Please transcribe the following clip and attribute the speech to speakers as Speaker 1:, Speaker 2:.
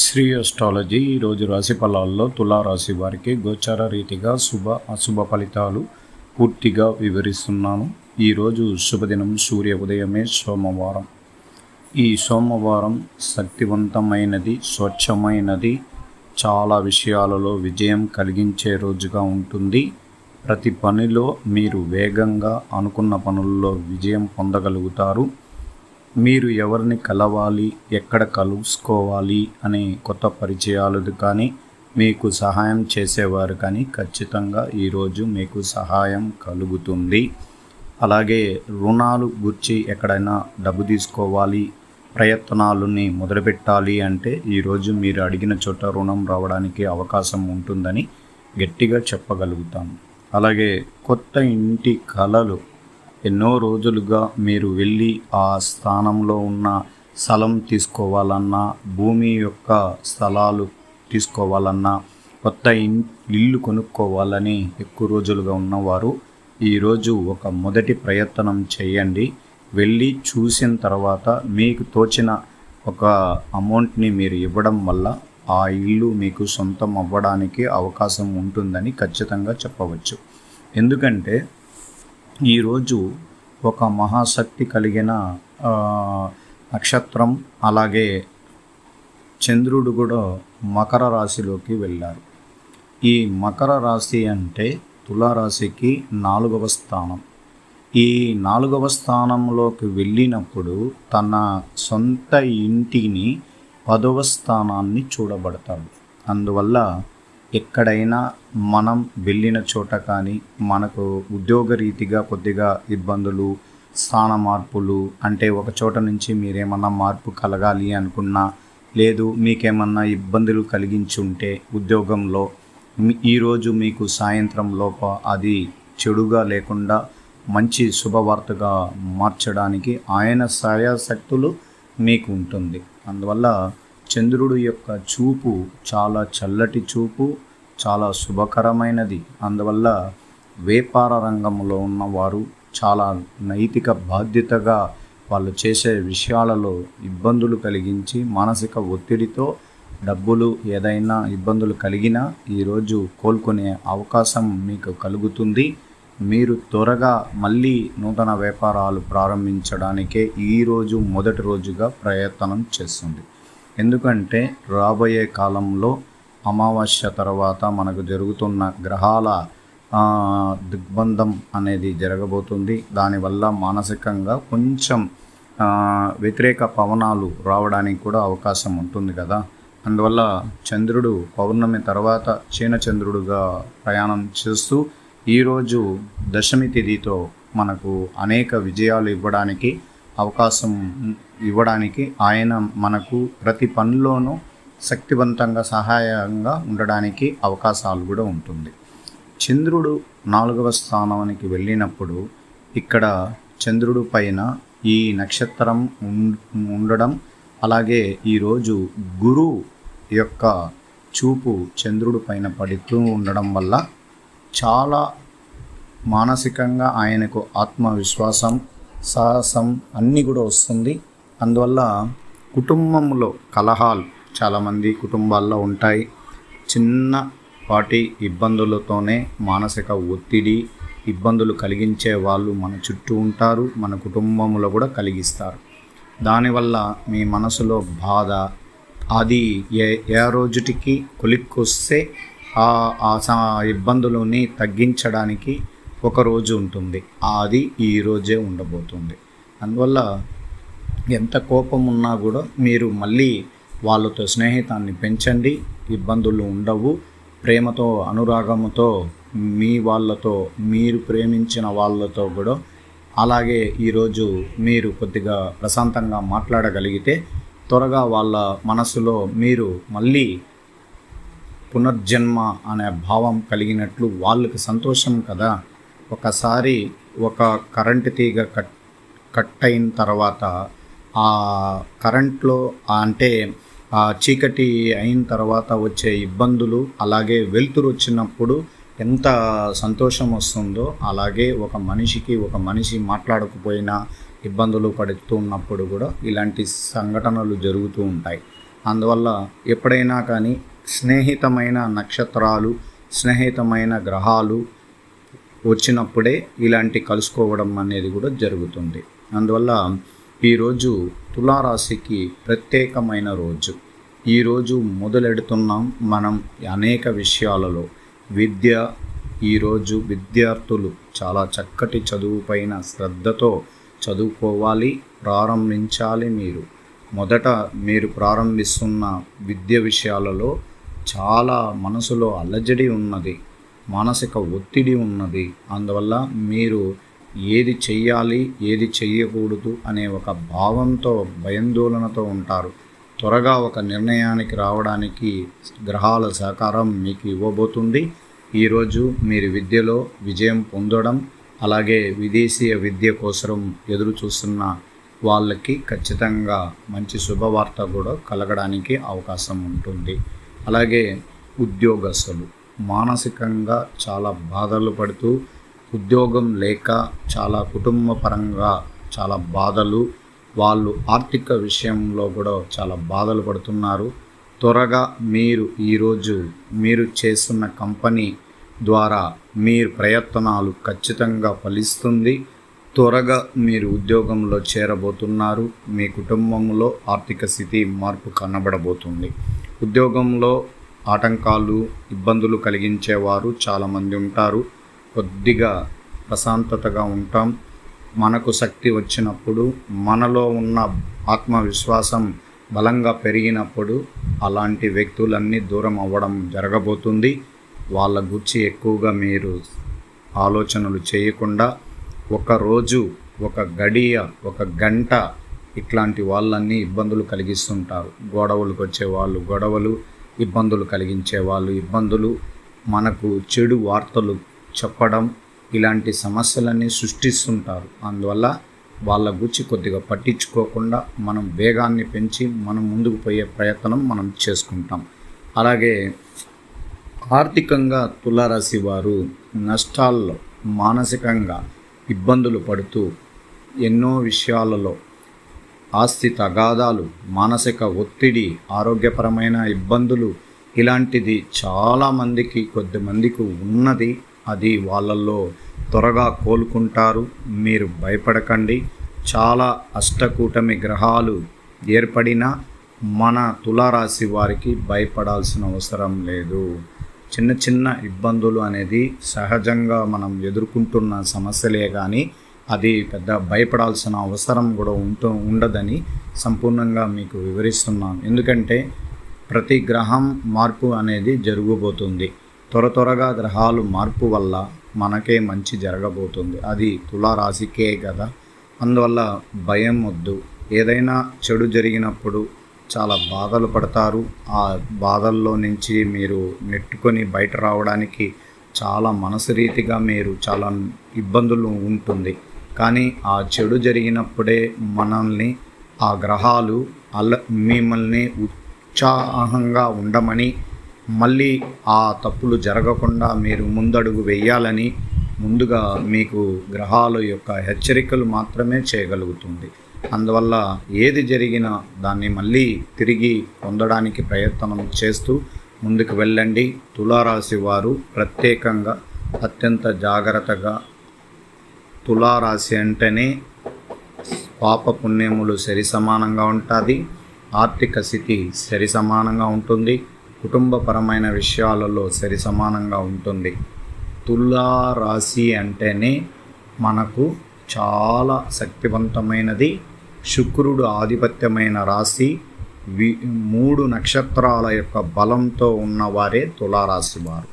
Speaker 1: Shri astrology ఈరోజు రాశి ఫలాల్లో తులారాశి వారికి గోచార రీతిగా శుభ అశుభ ఫలితాలు పూర్తిగా వివరిస్తున్నాను. ఈరోజు శుభదినం సూర్య ఉదయమే సోమవారం. ఈ సోమవారం శక్తివంతమైనది స్వచ్ఛమైనది చాలా విషయాలలో విజయం కలిగించే రోజుగా ఉంటుంది. ప్రతి పనిలో మీరు వేగంగా అనుకున్న పనుల్లో విజయం పొందగలుగుతారు. మీరు ఎవరిని కలవాలి ఎక్కడ కలుసుకోవాలి అనే కొత్త పరిచయాలు కానీ మీకు సహాయం చేసేవారు కానీ ఖచ్చితంగా ఈరోజు మీకు సహాయం కలుగుతుంది. అలాగే రుణాలు గుర్చి ఎక్కడైనా డబ్బు తీసుకోవాలి ప్రయత్నాలని మొదలుపెట్టాలి అంటే ఈరోజు మీరు అడిగిన చోట రుణం రావడానికి అవకాశం ఉంటుందని గట్టిగా చెప్పగలుగుతాం. అలాగే కొత్త ఇంటి కళలు ఎన్నో రోజులుగా మీరు వెళ్ళి ఆ స్థానంలో ఉన్న స్థలం తీసుకోవాలన్నా భూమి యొక్క స్థలాలు తీసుకోవాలన్నా కొత్త ఇన్ ఇల్లు కొనుక్కోవాలని ఎక్కువ రోజులుగా ఉన్నవారు ఈరోజు ఒక మొదటి ప్రయత్నం చేయండి. వెళ్ళి చూసిన తర్వాత మీకు తోచిన ఒక అమౌంట్ని మీరు ఇవ్వడం వల్ల ఆ ఇల్లు మీకు సొంతం అవ్వడానికి అవకాశం ఉంటుందని ఖచ్చితంగా చెప్పవచ్చు. ఎందుకంటే ఈరోజు ఒక మహాశక్తి కలిగిన నక్షత్రం అలాగే చంద్రుడు కూడా మకర రాశిలోకి వెళ్ళారు. ఈ మకర రాశి అంటే తులారాశికి నాలుగవ స్థానం. ఈ నాలుగవ స్థానంలోకి వెళ్ళినప్పుడు తన సొంత ఇంటిని పదవ స్థానాన్ని చూడబడతాడు. అందువల్ల ఎక్కడైనా మనం వెళ్ళిన చోట కానీ మనకు ఉద్యోగరీతిగా కొద్దిగా ఇబ్బందులు స్థాన మార్పులు అంటే ఒక చోట నుంచి మీరేమన్నా మార్పు కలగాలి అనుకున్నా లేదు మీకేమన్నా ఇబ్బందులు కలిగించి ఉంటే ఉద్యోగంలో ఈరోజు మీకు సాయంత్రం లోప అది చెడుగా లేకుండా మంచి శుభవార్తగా మార్చడానికి ఆయన సాయాశక్తులు మీకు ఉంటుంది. అందువల్ల చంద్రుడు యొక్క చూపు చాలా చల్లటి చూపు చాలా శుభకరమైనది. అందువల్ల వ్యాపార రంగంలో ఉన్నవారు చాలా నైతిక బాధ్యతగా వాళ్ళు చేసే విషయాలలో ఇబ్బందులు కలిగించి మానసిక ఒత్తిడితో డబ్బులు ఏదైనా ఇబ్బందులు కలిగినా ఈరోజు కోలుకునే అవకాశం మీకు కలుగుతుంది. మీరు త్వరగా మళ్ళీ నూతన వ్యాపారాలు ప్రారంభించడానికే ఈరోజు మొదటి రోజుగా ప్రయత్నం చేస్తుంది. ఎందుకంటే రాబోయే కాలంలో అమావాస్య తర్వాత మనకు జరుగుతున్న గ్రహాల దిగ్బంధం అనేది జరగబోతుంది. దానివల్ల మానసికంగా కొంచెం వ్యతిరేక పవనాలు రావడానికి కూడా అవకాశం ఉంటుంది కదా. అందువల్ల చంద్రుడు పౌర్ణమి తర్వాత చీన చంద్రుడుగా ప్రయాణం చేస్తూ ఈరోజు దశమి తిథితో మనకు అనేక విజయాలు ఇవ్వడానికి అవకాశం ఇవ్వడానికి ఆయన మనకు ప్రతి పనిలోనూ శక్తివంతంగా సహాయంగా ఉండడానికి అవకాశాలు కూడా ఉంటుంది. చంద్రుడు నాలుగవ స్థానానికి వెళ్ళినప్పుడు ఇక్కడ చంద్రుడు పైన ఈ నక్షత్రం ఉం- ఉండడం అలాగే ఈరోజు గురు యొక్క చూపు చంద్రుడు పైన పడుతూ ఉండడం వల్ల చాలా మానసికంగా ఆయనకు ఆత్మవిశ్వాసం సాహసం అన్నీ కూడా వస్తుంది. అందువల్ల కుటుంబంలో కలహాలు చాలామంది కుటుంబాల్లో ఉంటాయి. చిన్న వాటి ఇబ్బందులతోనే మానసిక ఒత్తిడి ఇబ్బందులు కలిగించే వాళ్ళు మన చుట్టూ ఉంటారు మన కుటుంబంలో కూడా కలిగిస్తారు. దానివల్ల మీ మనసులో బాధ అది ఏ ఏ రోజుటికి కొలిక్కొస్తే ఆ ఆ ఇబ్బందులని తగ్గించడానికి ఒక రోజు ఉంటుంది. అది ఈ రోజే ఉండబోతుంది. అందువల్ల ఎంత కోపం ఉన్నా కూడా మీరు మళ్ళీ వాళ్ళతో స్నేహితాన్ని పెంచండి. ఇబ్బందులు ఉండవు. ప్రేమతో అనురాగముతో మీ వాళ్ళతో మీరు ప్రేమించిన వాళ్ళతో కూడా అలాగే ఈరోజు మీరు కొద్దిగా ప్రశాంతంగా మాట్లాడగలిగితే త్వరగా వాళ్ళ మనసులో మీరు మళ్ళీ పునర్జన్మ అనే భావం కలిగినట్లు వాళ్ళకి సంతోషం కదా? ఒకసారి ఒక కరెంటు తీగ కట్ కట్ అయిన తర్వాత ఆ కరెంట్లో అంటే ఆ చీకటి అయిన తర్వాత వచ్చే ఇబ్బందులు అలాగే వెలుతురు వచ్చినప్పుడు ఎంత సంతోషం వస్తుందో అలాగే ఒక మనిషికి ఒక మనిషి మాట్లాడకపోయినా ఇబ్బందులు పడుతున్నప్పుడు కూడా ఇలాంటి సంఘటనలు జరుగుతూ ఉంటాయి. అందువల్ల ఎప్పుడైనా కానీ స్నేహితమైన నక్షత్రాలు స్నేహితమైన గ్రహాలు వచ్చినప్పుడే ఇలాంటి కలుసుకోవడం అనేది కూడా జరుగుతుంది. అందువల్ల ఈరోజు తులారాశికి ప్రత్యేకమైన రోజు. ఈరోజు మొదలెడుతున్నాం మనం అనేక విషయాలలో. విద్య ఈరోజు విద్యార్థులు చాలా చక్కటి చదువుపైన శ్రద్ధతో చదువుకోవాలి ప్రారంభించాలి మీరు. మొదట మీరు ప్రారంభిస్తున్న విద్య విషయాలలో చాలా మనసులో అలజడి ఉన్నది. మానసిక ఒత్తిడి ఉన్నది. అందువల్ల మీరు ఏది చెయ్యాలి ఏది చెయ్యకూడదు అనే ఒక భావంతో భయాందోళనతో ఉంటారు. త్వరగా ఒక నిర్ణయానికి రావడానికి గ్రహాల సహకారం మీకు ఇవ్వబోతుంది. ఈరోజు మీరు విద్యలో విజయం పొందడం అలాగే విదేశీయ విద్య కోసం ఎదురు చూస్తున్న వాళ్ళకి ఖచ్చితంగా మంచి శుభవార్త కూడా కలగడానికి అవకాశం ఉంటుంది. అలాగే ఉద్యోగస్తులు. మానసికంగా చాలా బాధలు పడుతూ ఉద్యోగం లేక చాలా కుటుంబ పరంగా చాలా బాధలు. వాళ్ళు ఆర్థిక విషయంలో కూడా చాలా బాధలు పడుతున్నారు. త్వరగా మీరు ఈరోజు మీరు చేస్తున్న కంపెనీ ద్వారా మీరు ప్రయత్నాలు ఖచ్చితంగా ఫలిస్తుంది. త్వరగా మీరు ఉద్యోగంలో చేరబోతున్నారు. మీ కుటుంబంలో ఆర్థిక స్థితి మార్పు కనబడబోతుంది. ఉద్యోగంలో ఆటంకాలు ఇబ్బందులు కలిగించేవారు చాలామంది ఉంటారు. కొద్దిగా ప్రశాంతతగా ఉంటాం. మనకు శక్తి వచ్చినప్పుడు మనలో ఉన్న ఆత్మవిశ్వాసం బలంగా పెరిగినప్పుడు అలాంటి వ్యక్తులన్నీ దూరం అవ్వడం జరగబోతుంది. వాళ్ళ గురించి ఎక్కువగా మీరు ఆలోచనలు చేయకుండా ఒకరోజు ఒక గడియ ఒక గంట ఇట్లాంటి వాళ్ళన్నీ ఇబ్బందులు కలిగిస్తుంటారు. గొడవలకు వచ్చే వాళ్ళు గొడవలు ఇబ్బందులు కలిగించే వాళ్ళు ఇబ్బందులు మనకు చెడు వార్తలు చెప్పడం ఇలాంటి సమస్యలన్నీ సృష్టిస్తుంటారు. అందువల్ల వాళ్ళ గురించి కొద్దిగా పట్టించుకోకుండా మనం వేగాన్ని పెంచి మనం ముందుకు పోయే ప్రయత్నం మనం చేసుకుంటాం. అలాగే ఆర్థికంగా తులారాశి వారు నష్టాల్లో మానసికంగా ఇబ్బందులు పడుతూ ఎన్నో విషయాలలో ఆస్తి తగాదాలు మానసిక ఒత్తిడి ఆరోగ్యపరమైన ఇబ్బందులు ఇలాంటిది చాలామందికి కొద్దిమందికి ఉన్నది. అది వాళ్ళల్లో త్వరగా కోలుకుంటారు. మీరు భయపడకండి. చాలా అష్టకూటమి గ్రహాలు ఏర్పడిన మన తులారాశి వారికి భయపడాల్సిన అవసరం లేదు. చిన్న చిన్న ఇబ్బందులు అనేది సహజంగా మనం ఎదుర్కొంటున్న సమస్యలే కానీ అది పెద్ద భయపడాల్సిన అవసరం కూడా ఉంటూ ఉండదని సంపూర్ణంగా మీకు వివరిస్తున్నాను. ఎందుకంటే ప్రతి గ్రహం మార్పు అనేది జరగబోతుంది. త్వర త్వరగా గ్రహాలు మార్పు వల్ల మనకే మంచి జరగబోతుంది. అది తులారాశికే కదా. అందువల్ల భయం వద్దు. ఏదైనా చెడు జరిగినప్పుడు చాలా బాధలు పడతారు. ఆ బాధల్లో నుంచి మీరు నెట్టుకొని బయట రావడానికి చాలా మనసు రీతిగా మీరు చాలా ఇబ్బందులు ఉంటుంది. కానీ ఆ చెడు జరిగినప్పుడే మనల్ని ఆ గ్రహాలు అల్ల మిమ్మల్ని ఉత్సాహంగా ఉండమని మళ్ళీ ఆ తప్పులు జరగకుండా మీరు ముందడుగు వేయాలని ముందుగా మీకు గ్రహాల యొక్క హెచ్చరికలు మాత్రమే చేయగలుగుతుంది. అందువల్ల ఏది జరిగినా దాన్ని మళ్ళీ తిరిగి పొందడానికి ప్రయత్నం చేస్తూ ముందుకు వెళ్ళండి. తులారాశి వారు ప్రత్యేకంగా అత్యంత జాగ్రత్తగా తులారాశి అంటేనే పాప పుణ్యములు సరి సమానంగా ఉంటుంది ఆర్థిక స్థితి సరి సమానంగా ఉంటుంది కుటుంబపరమైన విషయాలలో సరి సమానంగా ఉంటుంది. తులా రాశి అంటేనే మనకు చాలా శక్తివంతమైనది శుక్రుడు ఆధిపత్యమైన రాశి వి మూడు నక్షత్రాల యొక్క బలంతో ఉన్నవారే తులారాశి వారు.